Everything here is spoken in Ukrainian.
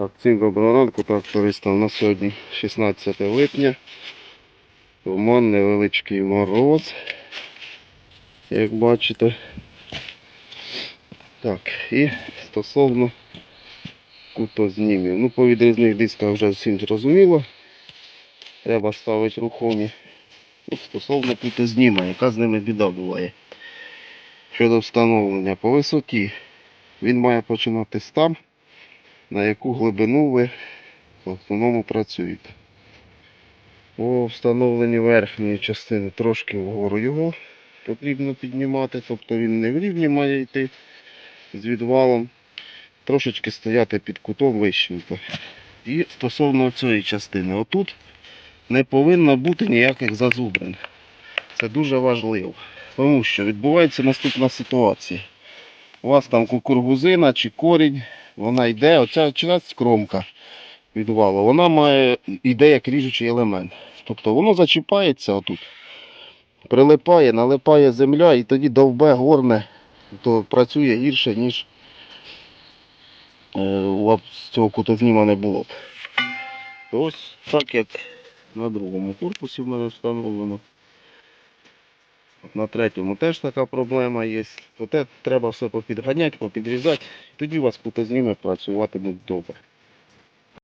Так, всім доброго ранку, трактористам. На сьогодні 16 липня. Туман, невеличкий мороз. Як бачите. Так, і стосовно кутознімів. Ну, по відрізних дисках вже всім зрозуміло. Треба ставити рухомі. Ну, стосовно кутозніма, яка з ними біда буває. Щодо встановлення по висоті, він має починатись там, на яку глибину ви в основному працюєте. По встановленні верхньої частини трошки вгору його потрібно піднімати, тобто він не в рівні має йти з відвалом, трошечки стояти під кутом вищенько. І стосовно цієї частини, отут не повинно бути ніяких зазубрин. Це дуже важливо. Тому що відбувається наступна ситуація. У вас там кукургузина чи корінь, вона йде, оця часть кромка відвалу, вона має йде як ріжучий елемент. Тобто воно зачіпається отут, прилипає, налипає земля і тоді довбе горне, то працює гірше, ніж е, у вас цього кутозніма не було б. Ось так як на другому корпусі в мене встановлено. На третьому теж така проблема є. То треба все попідганяти, попідрізати, тоді у вас кутозніми працюватимуть добре.